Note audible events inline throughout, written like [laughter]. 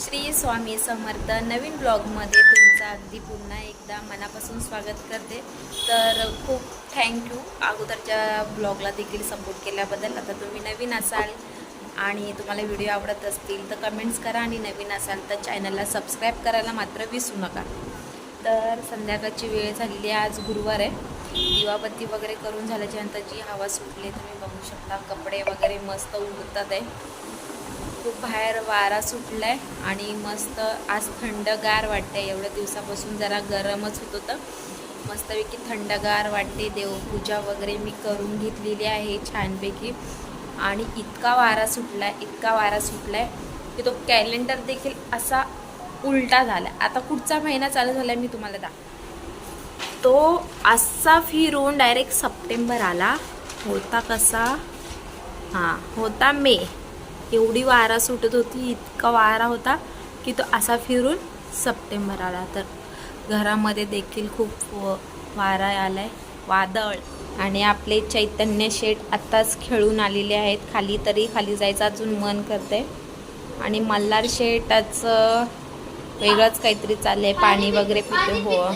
श्री स्वामी समर्थ नवीन ब्लॉगमध्ये तुमचं अगदी पुन्हा एकदा मनापासून स्वागत करते. तर खूप थँक्यू अगोदरच्या ब्लॉगला देखील सपोर्ट केल्याबद्दल आता तुम्ही नवीन असाल आणि तुम्हाला व्हिडिओ आवडत असतील तर कमेंट्स करा आणि नवीन असाल तर चॅनलला सबस्क्राईब करायला मात्र विसरू नका. तर संध्याकाळची वेळ झालेली आहे आज गुरुवार आहे. दिवाबत्ती वगैरे करून झाल्याच्यानंतर जी हवा सुटली तुम्ही बघू शकता कपडे वगैरे मस्त उडतात आहे. खूप बाहेर वारा सुटलाय आणि मस्त आज थंडगार वाटते एवढ्या दिवसापासून जरा गरमच होत होतं. मस्तपैकी थंडगार वाटते. देवपूजा वगैरे मी करून घेतलेली आहे छानपैकी. आणि इतका वारा सुटलाय इतका वारा सुटलाय की तो कॅलेंडर देखील असा उलटा झाला आता कुठचा महिना चालू झाला मी तुम्हाला दाख तो असा फिरून डायरेक्ट सप्टेंबर आला. होता कसा? हां होता मे. एवढी वारा सुटत होती इतका वारा होता की तो असा फिरून सप्टेंबर आला. तर घरामध्ये देखील खूप व- वारा आला आहे वादळ आणि आपले चैतन्य शेठ आत्ताच खेळून आलेले आहेत. खाली तरी खाली जायचं अजून मन करते आणि मल्हार शेटाचं वेगळंच काहीतरी चाललं आहे पाणी वगैरे पिते. हो.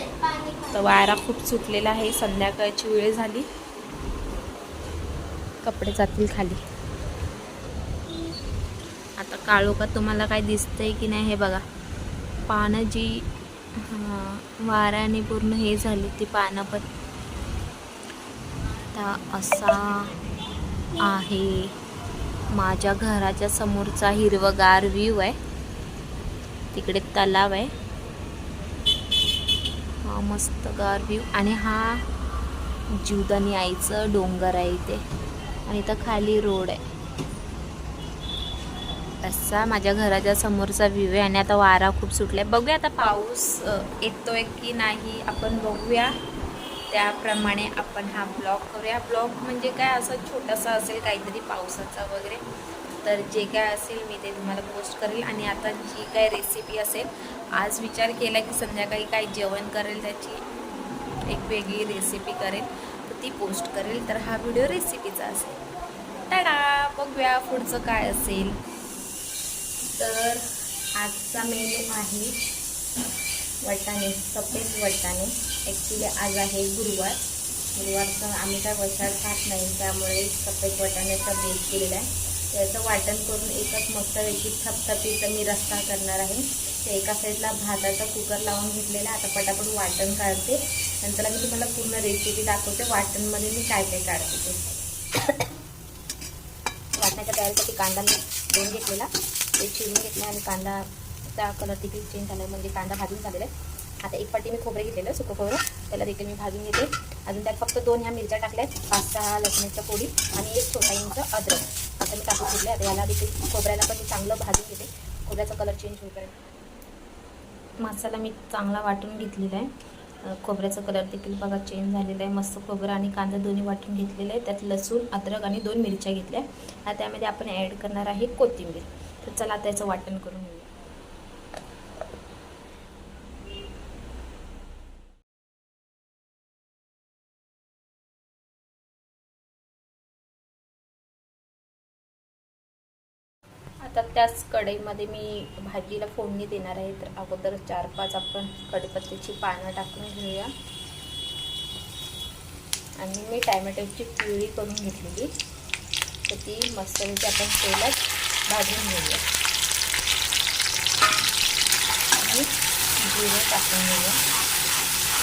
तर वारा खूप सुटलेला आहे. संध्याकाळची वेळ झाली. कपडे जातील खाली. आता काळोखात तुम्हाला काय दिसतंय की नाही हे बघा. पानं जी वाऱ्याने पूर्ण हे झाली ती पानं पण. आता असा आहे माझ्या घराच्या समोरचा हिरवगार व्ह्यू आहे. तिकडे तलाव आहे. हा मस्त गार व्ह्यू आणि हा जीवदानी आईचं डोंगर आहे इथे. आणि इथं खाली रोड आहे. असा माझ्या घराच्या समोरचा व्ह्यू आहे आणि आता वारा खूप सुटलाय. बघूया आता पाऊस येतोय की नाही आपण बघूया. त्याप्रमाणे आपण हा ब्लॉग करूया. ब्लॉग म्हणजे काय? असं छोटासा असेल काहीतरी पावसाचा वगैरे. तर जे काय असेल मी ते तुम्हाला पोस्ट करेल. आणि आता जी काय रेसिपी असेल आज विचार केला की संध्याकाळी काय जेवण करेल त्याची एक वेगळी रेसिपी करेल. तर ती पोस्ट करेल. तर हा व्हिडिओ रेसिपीचा असेल. टाडा! बघूया पुढचं काय असेल. तर आजचा मेनू आहे वटाणे सफेद वटाणे. ॲक्च्युली आज आहे गुरुवार. गुरुवारचं आम्ही काय वसाड खात नाही त्यामुळे सफेद वटाण्याचा बेस केलेला आहे. त्याचं वाटण करून एकच मस्त याची थपथपीचं मी रस्ता करणार आहे. ते एका साईडला भाताचा कुकर लावून घेतलेला आता पटापट वाटण काढते. नंतर मी तुम्हाला पूर्ण रेसिपी दाखवते. वाटणमध्ये मी काय काय काढते ते. [coughs] वाटण्याच्या तयारीसाठी कांदा मी दोन घेतलेला. ते चिरून घेतला आणि कांदा त्या कलर देखील चेंज झाला म्हणजे कांदा भाजून झालेला आहे. आता एक पाटी मी खोबरे घेतलेलं सुकं खोबरं. त्याला देखील मी भाजून घेते. अजून त्यात फक्त दोन ह्या मिरच्या टाकल्या आहेत पाच सहा लसणाच्या पोळी आणि एक छोटा इंच अद्रक. आता मी टाकून घेतले आता याला देखील खोबऱ्याला पण मी चांगलं भाजून घेते. खोबऱ्याचा कलर चेंज होईपर्यंत मसाला मी चांगला वाटून घेतलेला आहे. खोबऱ्याचा कलर देखील बघा चेंज झालेला आहे. मस्त खोबरं आणि कांदा दोन्ही वाटून घेतलेले आहे त्यात लसूण अद्रक आणि दोन मिरच्या घेतल्या आता त्यामध्ये आपण ॲड करणार आहे कोथिंबीर. तर चला त्याचं वाटण करून घेऊया. आता त्याच कढईमध्ये मी भाजीला फोडणी देणार आहे तर अगोदर चार पाच आपण कढीपत्त्याची पानं टाकून घेऊया. आणि मी टॅमॅटोची प्युरी करून घेतलेली. तर ती मस्तपैकी आपण तेलात भाजून घेऊया. आणि जिरे टाकून घेऊया.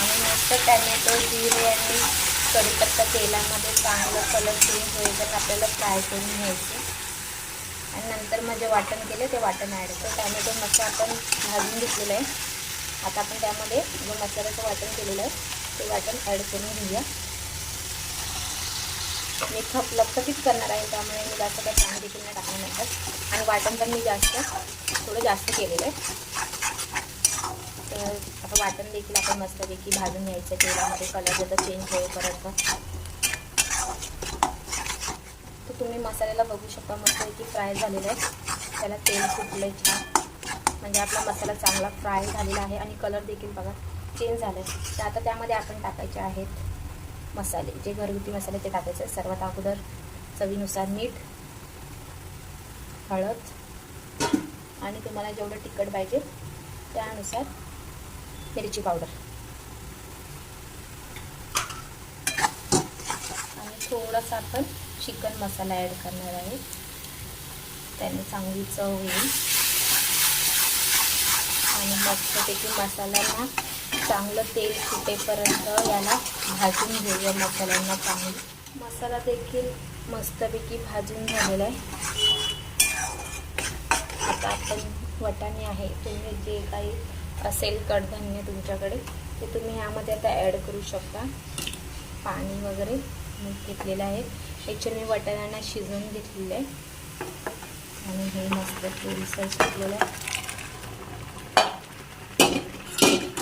आणि मस्त टॅमॅटो जिरे आणि कढीपत्ता तेलामध्ये चांगलं कलर चेंज तर आपल्याला फ्राय करून घ्यायचे. आणि नंतर मग जे वाटण केले ते वाटण ॲड तर टॅमॅटो मस्त आपण भाजून घेतलेलं आहे. आता आपण त्यामध्ये जो मसाल्याचं वाटण केलेलं आहे ते वाटण ॲड करून घेऊया. मी थप लपथपीत करणार आहे? त्यामुळे मी जास्त काही पाणी देखील नाही टाकणार नंतर आणि वाटण पण मी जास्त थोडं जास्त केलेलं आहे. तर आता वाटण देखील आपण मस्तपैकी भाजून घ्यायचं तेलामध्ये कलर जर चेंज होईपर्यंत तर तुम्ही मसाल्याला बघू शकता मस्तपैकी फ्राय झालेलं आहे. त्याला तेल सुटलं आहे छान. म्हणजे आपला मसाला चांगला फ्राय झालेला आहे. आणि कलर देखील बघा चेंज झालं आहे तर आता त्यामध्ये आपण टाकायचे आहेत मसाले जे घरगुती मसाले ते टाकायचे. सर्वात अगोदर चवीनुसार मीठ हळद आणि तुम्हाला जेवढं तिखट पाहिजे त्यानुसार मिरची पावडर. आणि थोडासा आपण चिकन मसाला ॲड करणार आहे. त्याने चांगली चव येईल. आणि मस्तपैकी मसाल्यांना चांगलं तेल सुटेपर्यंत याला भाजून घेऊया मसाल्यांना चांगलं मसाला देखील मस्तपैकी भाजून झालेला आहे. आता आपण वटाणे आहे. तुम्ही जे काही असेल कडधान्य तुमच्याकडे ते तुम्ही ह्यामध्ये आता ॲड करू शकता. पाणी वगैरे मी घेतलेलं आहे. ॲक्च्युअली मी वटाण्यांना शिजवून घेतलेलं आहे. आणि हे मस्त पुरीसर शिजलेलं आहे.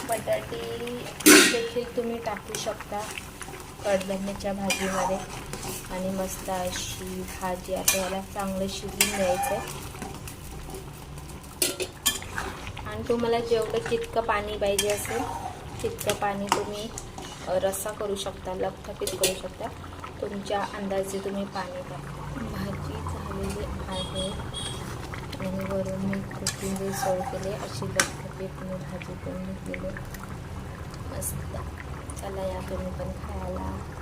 बटाटे देखील तुम्ही टाकू शकता कडधान्याच्या भाजीमध्ये. आणि मस्त अशी भाजी आता याला चांगलं शिजून द्यायचं आणि तुम्हाला जेवढं जितकं पाणी पाहिजे असेल तितकं पाणी तुम्ही रस्सा करू शकता लपथपीत करू शकता. तुमच्या अंदाजे तुम्ही पाणी टाका. भाजी झालेली आहे. आणि वरून मी कोथिंबीर सोय केली अशी लपथपीत मी भाजी करून घेतलेली. मस्त. चला या तुम्ही पण खायला.